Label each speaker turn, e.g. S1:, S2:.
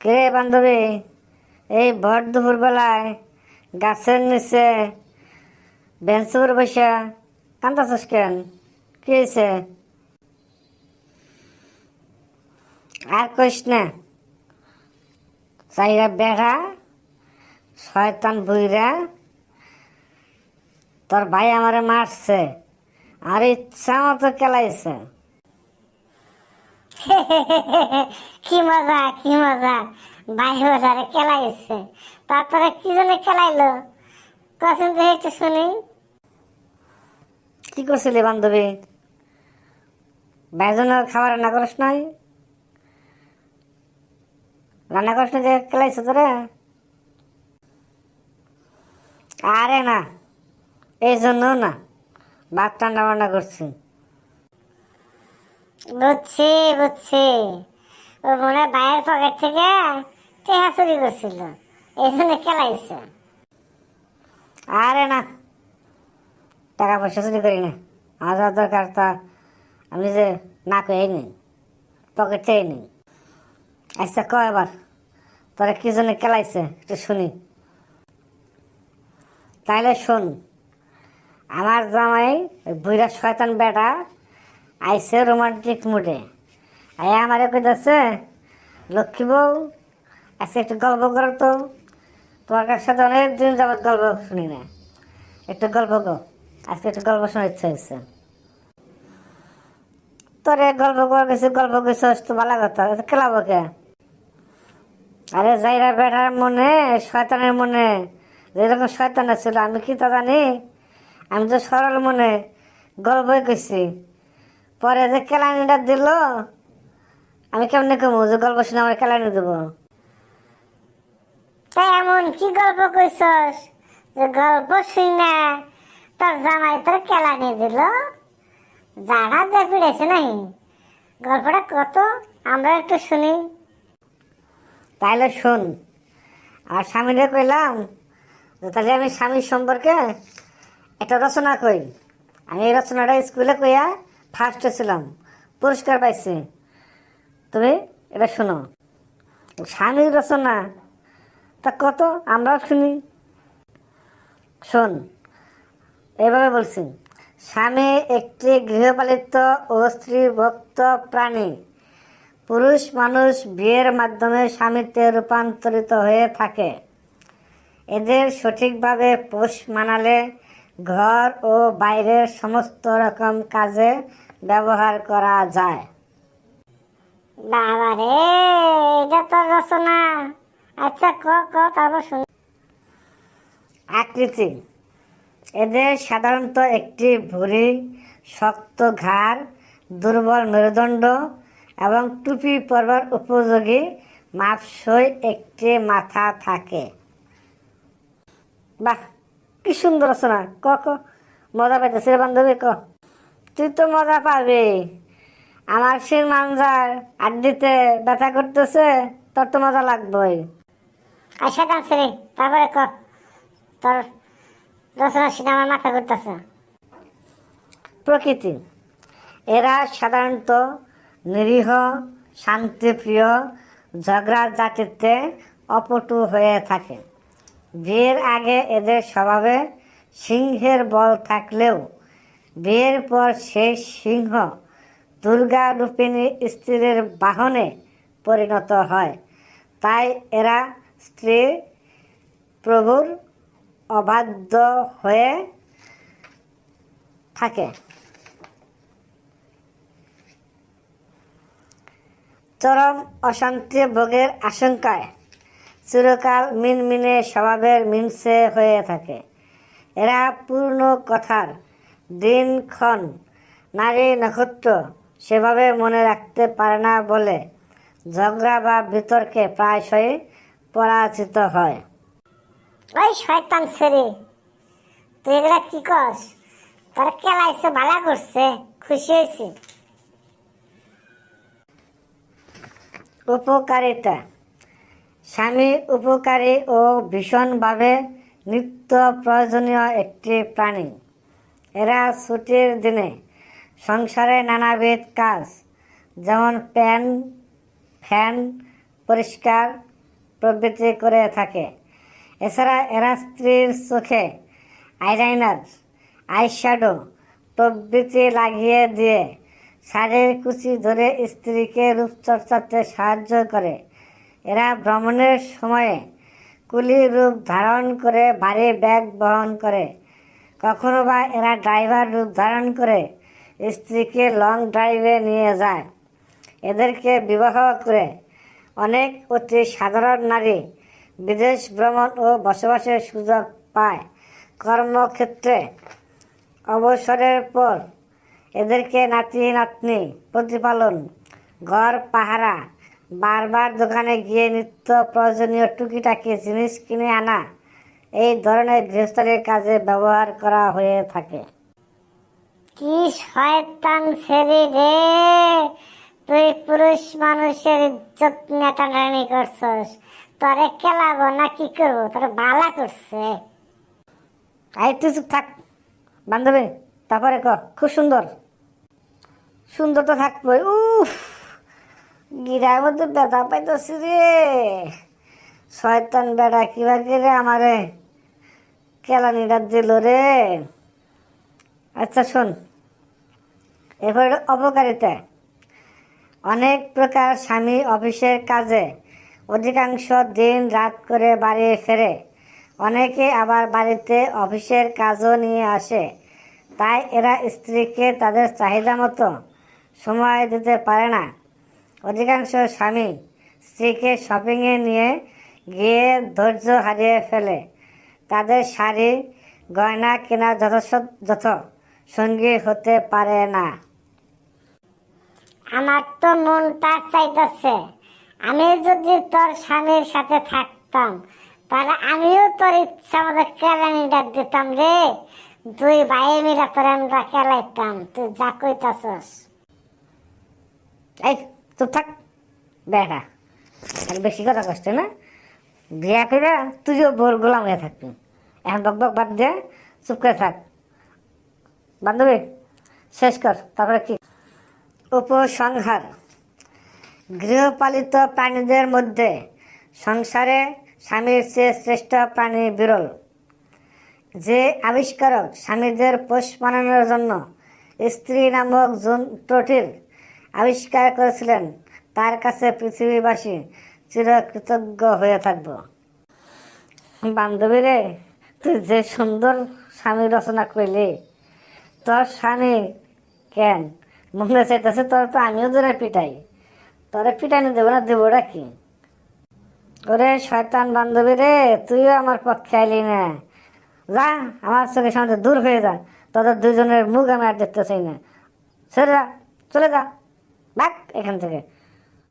S1: কে বান্ধবী? এই ভর দুপুরবেলায় গাছের নিচে বেঞ্চের বসে কান্দাছিস কেন? কি হয়েছে? আর কইস না। চাইরা বেড়া, শয়তান বুইরা, তোর ভাই আমারে মারছে। আর ইচ্ছা মতো কেলাইছে।
S2: কি মজা কি মজা। ভাই ওধারে খেলাইছে। তারপরে কি জন্য খেলাইলো? কখন তো একটু শুনি।
S1: কি করছিলি বান্ধবী? ভাইজনের খাবার রান্না করিস নাই? রান্না করিস না যে কেলাইছে তোরে? আরে না, এই জন্য না, ভাত রান্না বান্না করছি।
S2: বুঝছি বুঝছি। ও মনে হয় ভাইয়ের পকেট থেকে টেহা চুরি করছিল। এই জন্য খেলাইছে।
S1: আরে না। টাকা পয়সা চুরি করি না। আমার যা দরকার তা আমি যে না কই নি পকেট চেয়ে নি আচ্ছা ক এবার? তোরা কি জন্য খেলাইছে? একটু শুনি। তাইলে শোন, আমার জামাই বুড়া শয়তান বেটা আইসে রোমান্টিক মুডে আয় আমারে কইতাছে, লক্ষ্মী বউ, আজকে একটু গল্প করো তো। তোমার কাছে সাথে অনেক দিন যাবত গল্প শুনি না। একটু গল্প গো আজকে একটু গল্প শোনার ইচ্ছা হয়েছে তোরে গল্প করে গেছি গল্প গেছিস তো ভালো কথা খেলাবো কে? আরে যাইরা বেটার মনে, শয়তানের মনে যেরকম শয়তান ছিল আমি কি তা জানি? আমি তো সরল মনে গল্পই করছি পরে যে কেলানিটা দিল আমি কেমনে কমু? যে গল্প শুনে আমার কেলানি দেবো।
S2: তাই এমন কি গল্প কইছস? যে গল্প শুই না তোর জামাই তোর কেলানি দিল? জাগা দিয়ে পিড়েছে নাই গল্পটা কত? আমরা একটু শুনি।
S1: তাইলে শোন আর স্বামীরে কইলাম যে তাহলে আমি স্বামীর সম্পর্কে একটা রচনা কই আমি এই রচনাটা স্কুলে কইয়া ফার্স্ট ছিলাম পুরস্কার পাইছি। তুমি এটা শোনো। স্বামীর রচনা। তা কত? আমরাও শুনি। শোন, এভাবে বলছি। স্বামী একটি গৃহপালিত ও স্ত্রীভক্ত প্রাণী। পুরুষ মানুষ বিয়ের মাধ্যমে স্বামীতে রূপান্তরিত হয়ে থাকে। এদের সঠিকভাবে পোষ মানালে ঘর ও বাইরের সমস্ত রকম কাজে ব্যবহার করা যায়।
S2: বাবা রে এটা তোর রচনা। আচ্ছা ক ক তারপর শুনি।
S1: আকৃতি। এদের সাধারণত একটি ভুঁড়ি শক্ত ঘাড় দুর্বল মেরুদণ্ড এবং টুপি পরবার উপযোগী মাপসই একটি মাথা থাকে। বাহ! কি সুন্দর আছে না? ক ক। মজা পাইতেছে রে বান্ধবী, ক। তুই তো মজা পাবি। আমার শির মানজার আড্ডিতে ব্যথা করতেছে, তোর তো মজা লাগবেই।
S2: আচ্ছা দাঁড়ছে রে, তারপরে ক। তোর রচনা শুনে আমার মাথা ঘুরতেছে।
S1: প্রকৃতি। এরা সাধারণত নিরীহ, শান্তিপ্রিয়, ঝগড়া, জাতিতে অপটু হয়ে থাকে। বিয়ের আগে এদের স্বভাবে সিংহের বল থাকলেও বিয়ের পর সেই সিংহ দুর্গা রূপিণী স্ত্রীর বাহনে পরিণত হয়। তাই এরা স্ত্রী প্রভুর অবাধ্য হয়ে থাকে। চরম অশান্তি ভোগের আশঙ্কায় চিরকাল মিনমিনে স্বভাবের মিনসে হয়ে থাকে। এরা পূর্ণ কথার দিনক্ষণ নারী নক্ষত্র সেভাবে মনে রাখতে পারে না বলে ঝগড়া বা বিতর্কে প্রায়শই পরাজিত হয়।
S2: ওই শয়তান ছেড়ে তুই এগুলা কি করস? তোর কেলাইছে ভালো করছে খুশি হয়েছি।
S1: উপকারিতা স্বামী উপকারী ও ভীষণভাবে নিত্য প্রয়োজনীয় একটি প্রাণী। এরা ছুটির দিনে সংসারে নানাবিধ কাজ, যেমন প্যান, ফ্যান পরিষ্কার প্রবৃত্তি করে থাকে। এছাড়া এরা স্ত্রীর চোখে আইলাইনার আইশ্যাডো প্রবৃত্তি লাগিয়ে দিয়ে শাড়ির কুচি ধরে স্ত্রীকে রূপচর্চাতে সাহায্য করে। এরা ভ্রমণের সময়ে কুলি রূপ ধারণ করে ভারী ব্যাগ বহন করে। কখনো বা এরা ড্রাইভার রূপ ধারণ করে স্ত্রীকে লং ড্রাইভে নিয়ে যায়। এদেরকে বিবাহ করে অনেক অতি সাধারণ নারী বিদেশ ভ্রমণ ও বসবাসের সুযোগ পায়। কর্মক্ষেত্রে অবসরের পর এদেরকে নাতি নাতনি প্রতিপালন, ঘর পাহারা বারবার দোকানে গিয়ে নিত্য প্রয়োজনীয় টুকিটাকি জিনিস কিনে আনা এই ধরনের গৃহস্থলীর কাজে ব্যবহার করা হয়ে থাকে।
S2: কি শয়তান ছেলে রে! তুই পুরুষ মানুষের ইজ্জত নিয়ে টানাটানি করছস। তোরে কেলাবো না কি করব? তোর বালা করছে।
S1: আই তুই চুপ থাক বান্ধবী তারপরে ক খুব সুন্দর। সুন্দর তো থাকব উফ! গিরার মধ্যে ব্যথা পাইতেছি রে। শয়তান বেড়া কীভাবে রে আমারে কেলানিটা দিল রে। আচ্ছা শোন এরপর অপকারিতা। অনেক প্রকার স্বামী অফিসের কাজে অধিকাংশ দিন রাত করে বাড়ি ফেরে। অনেকে আবার বাড়িতে অফিসের কাজও নিয়ে আসে। তাই এরা স্ত্রীকে তাদের চাহিদা মতো সময় দিতে পারে না। অধিকাংশ স্বামী স্ত্রীকে শপিংয়ে নিয়ে গিয়ে ধৈর্য হারিয়ে ফেলে। তাদের শাড়ি গয়না কেনা যথাযথ সঙ্গী হতে পারে না।
S2: আমার তো মনটা চাইতেছে আমি যদি তোর স্বামীর সাথে থাকতাম তাহলে আমিও তোর ইচ্ছা মতো কেলানিটা দিতাম রে। দুই ভাই মিলে তোর আমরা কেলাইতাম তুই যা কইতাছস।
S1: এই চুপ থাক বেটা আর বেশি কথা কষ্ট না। বিয়া করে তুইও বোর গোলাম হয়ে থাকবি। এখন বক বক বাদ দিয়ে চুপ করে থাক। বান্ধবী, শেষ কর, তারপরে কি? উপসংহার। গৃহপালিত প্রাণীদের মধ্যে সংসারে স্বামীর চেয়ে শ্রেষ্ঠ প্রাণী বিরল। যে আবিষ্কারক স্বামীদের পোষ মানানোর জন্য স্ত্রী নামক যন্ত্রটির আবিষ্কার করেছিলেন, তার কাছে পৃথিবীবাসী চিরকৃতজ্ঞ হয়ে থাকব। বান্ধবী রে তুই যে সুন্দর স্বামী রচনা করলি, তোর স্বামী কেন? মনে চাইতেছে তোর তো আমিও ধরে পিটাই। তোরে পিটানি দেবো না, দেবোটা কি? ওরে শয়তান বান্ধবী রে তুইও আমার পক্ষে আইলি না। যা, আমার চোখের সামনে দূর হয়ে যা, তোদের দুজনের মুখ আমি আর দেখতে চাই না। সরে যা, চলে যা। ভাগ এখান থেকে।